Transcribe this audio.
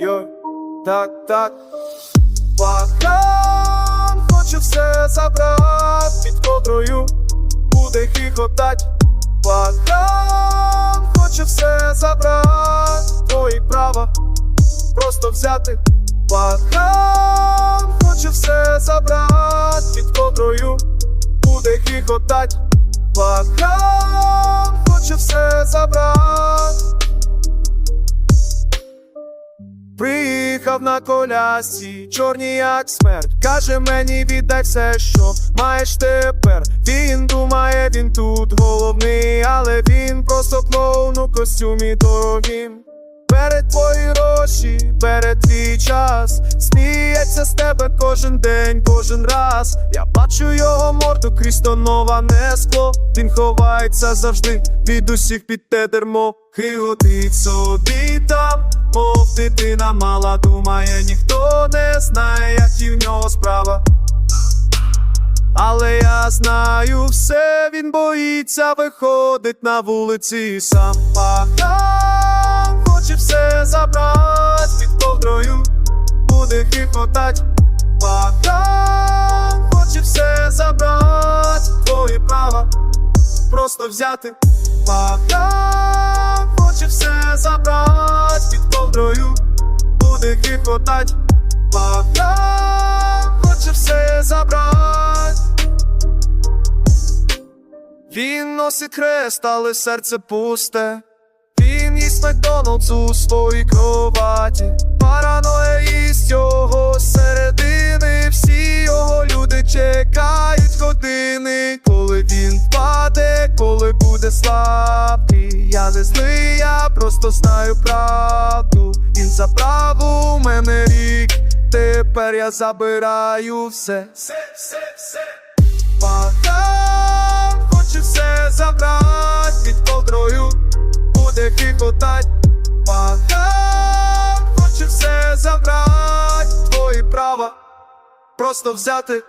так, так. Пахан хоче все забрати під кодрою, буде хихотать. Пахан хоче все забрати, твої права просто взяти. Пахан хоче все забрати під кодрою, буде хихотать. Пахан хоче все забрати. Приїхав на колясці, чорні як смерть. Каже мені, віддай все, що маєш тепер. Він думає, він тут головний, але він просто клоун у костюмі дорогим. Перед твої гроші, перед твій час, сміється з тебе кожен день, кожен раз. Я бачу крізь тоноване скло. Він ховається завжди від усіх під те дермо. Хиготить собі там, мов дитина мала, думає, ніхто не знає, як і в нього справа. Але я знаю все, він боїться, виходить на вулиці сам Пахан хоче все забрати під ковдрою, буде хихотать. Просто взяти. Пахан хоче все забрати під ковдрою, буде хихотать. Пахан хоче все забрати. Він носить хрест, але серце пусте. Він їсть Макдоналдс у своїй кроваті. Параноя їсть його середини. Всі його люди чекають години, коли він впаде, коли буде слабкий. Я не злий, я просто знаю правду. Він забрав у мене рік. Тепер я забираю все. Все, все, все. Пахан хоче все забрати під ковдрою, буде хихотать. Пахан хоче все забрати, твої права просто взяти.